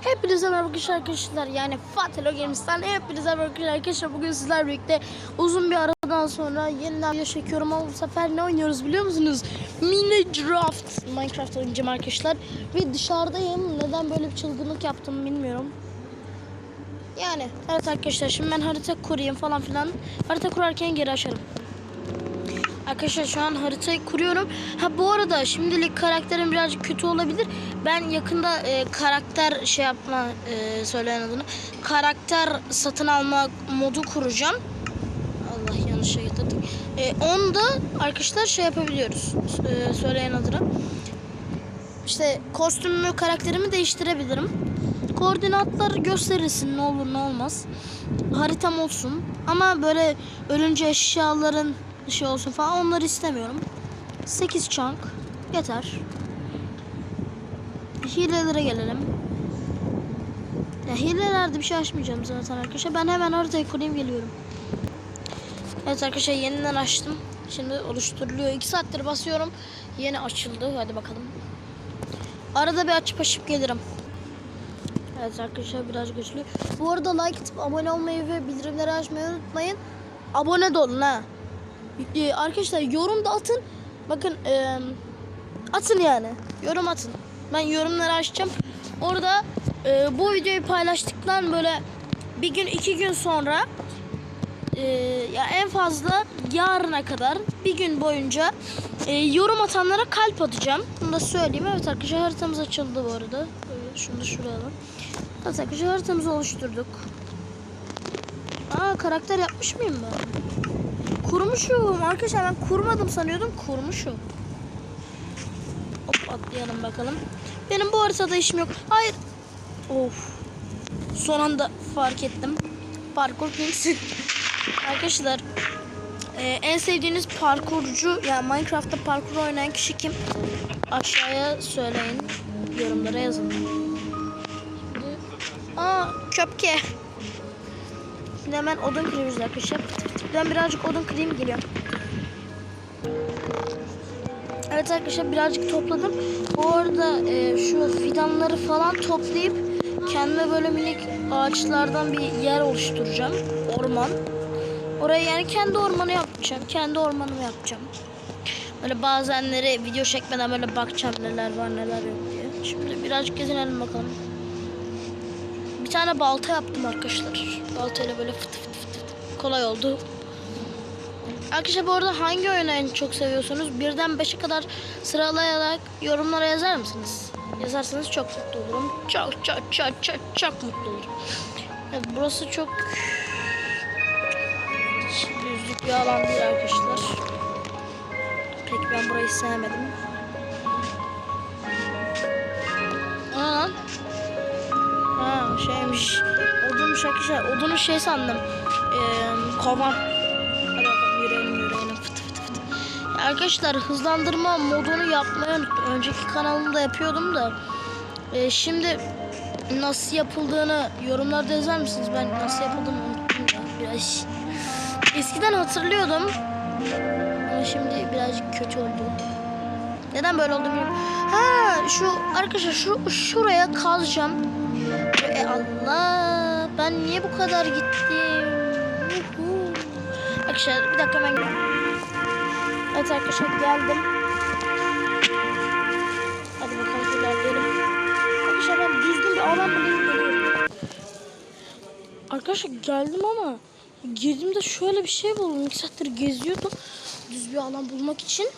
Hepinize merhaba arkadaşlar yani Fatih Games'ten hepinize merhaba arkadaşlar. Bugün sizlerle birlikte uzun bir aradan sonra yeniden video çekiyorum ama bu sefer ne oynuyoruz biliyor musunuz? Mini Draft Minecraft oynayacağım arkadaşlar. Ve dışarıdayım. Neden böyle bir çılgınlık yaptım bilmiyorum. Yani evet arkadaşlar şimdi ben harita kurayım falan filan. Harita kurarken geri açarım Arkadaşlar şu an haritayı kuruyorum. Ha bu arada şimdilik karakterim birazcık kötü olabilir. Ben yakında e, karakter şey yapma e, söyleyen adını. Karakter satın alma modu kuracağım. Allah yanlış şey getirdim. E, onda arkadaşlar şey yapabiliyoruz. E, söyleyen adını. İşte kostümümü, karakterimi değiştirebilirim. Koordinatları gösterirsin ne olur ne olmaz. Haritam olsun. Ama böyle ölünce eşyaların şey olsun falan onları istemiyorum. 8 chunk yeter. Hilelere gelelim. Ya hilelerde bir şey açmayacağım zaten arkadaşlar. Ben hemen haritayı kurayım geliyorum. Evet arkadaşlar yeniden açtım. Şimdi oluşturuluyor. 2 saattir basıyorum. Yeni açıldı. Hadi bakalım. Arada bir açıp açıp gelirim. Evet arkadaşlar biraz güçlü. Bu arada like atıp abone olmayı ve bildirimleri açmayı unutmayın. Abone de olun ha. Ee, arkadaşlar yorum da atın. Bakın e, atın yani. Yorum atın. Ben yorumları açacağım. Orada e, bu videoyu paylaştıktan böyle bir gün iki gün sonra e, ya en fazla yarına kadar bir gün boyunca e, yorum atanlara kalp atacağım. Bunu da söyleyeyim. Evet arkadaşlar haritamız açıldı bu arada. Şunu da şuraya alalım. Evet arkadaşlar haritamızı oluşturduk. Aa karakter yapmış mıyım ben? Kurmuşum. Arkadaşlar ben kurmadım sanıyordum. Kurmuşum. Hop atlayalım bakalım. Benim bu haritada işim yok. Hayır. Of. Son anda fark ettim. Parkur Kings. Arkadaşlar e, en sevdiğiniz parkurcu yani Minecraft'ta parkur oynayan kişi kim? Aşağıya söyleyin. Yorumlara yazın. Aa köpke. Şimdi hemen odun kırıyoruz arkadaşlar. Ben birazcık odun kırayım geliyorum. Evet arkadaşlar birazcık topladım. Bu arada e, şu fidanları falan toplayıp kendime böyle minik ağaçlardan bir yer oluşturacağım. Orman. Oraya yani kendi ormanı yapacağım. Kendi ormanımı yapacağım. Böyle bazenleri video çekmeden böyle bakacağım neler var neler yok diye. Şimdi birazcık gezinelim bakalım. Bir tane balta yaptım arkadaşlar. Baltayla böyle fıt fıt fıt fıt. Kolay oldu. Arkadaşlar bu arada hangi oyunu en çok seviyorsunuz? Birden 5'e kadar sıralayarak yorumlara yazar mısınız? Yazarsanız çok mutlu olurum. Çok çok çok çok çok mutlu olurum. Evet, burası çok düzlük bir alan değil arkadaşlar. Peki ben burayı sevmedim. Aa. Ha şeymiş. Odunmuş arkadaşlar. Odunu şey sandım. Ee, kovan. Arkadaşlar hızlandırma modunu yapmayı unuttum. Önceki kanalımda yapıyordum da. Ee, şimdi nasıl yapıldığını yorumlarda yazar mısınız? Ben nasıl yapıldığını unuttum ya biraz. Eskiden hatırlıyordum. Ama şimdi birazcık kötü oldu. Neden böyle oldu bilmiyorum. Ha şu arkadaşlar şu şuraya kazacağım. E Allah ben niye bu kadar gittim? Arkadaşlar bir dakika ben Evet arkadaşlar geldim. Hadi bakalım ilerleyelim. Arkadaşlar ben düzgün bir alan bulayım. Arkadaşlar geldim ama girdiğimde şöyle bir şey buldum. İki saattir geziyordum. Düz bir alan bulmak için.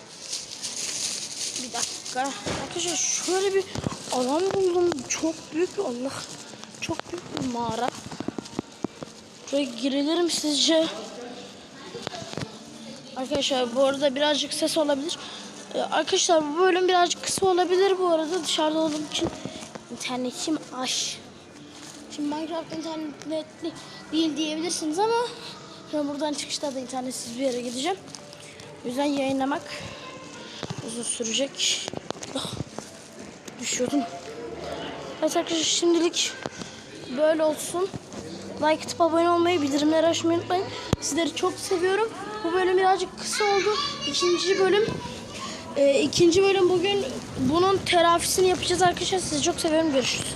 Bir dakika. Arkadaşlar şöyle bir alan buldum. Çok büyük bir Allah. Çok büyük bir mağara. Buraya girilir mi sizce? Arkadaşlar bu arada birazcık ses olabilir. Ee, arkadaşlar bu bölüm birazcık kısa olabilir bu arada. Dışarıda olduğum için internetim aş. Şimdi Minecraft internetli değil diyebilirsiniz ama ben buradan çıkışta da internetsiz bir yere gideceğim. O yüzden yayınlamak uzun sürecek. Ah, düşüyordum. Evet arkadaşlar şimdilik böyle olsun. Like atıp abone olmayı, bildirimleri açmayı unutmayın. Sizleri çok seviyorum. Bu bölüm birazcık kısa oldu. İkinci bölüm e, ikinci bölüm bugün bunun telafisini yapacağız arkadaşlar. Sizi çok seviyorum. Görüşürüz.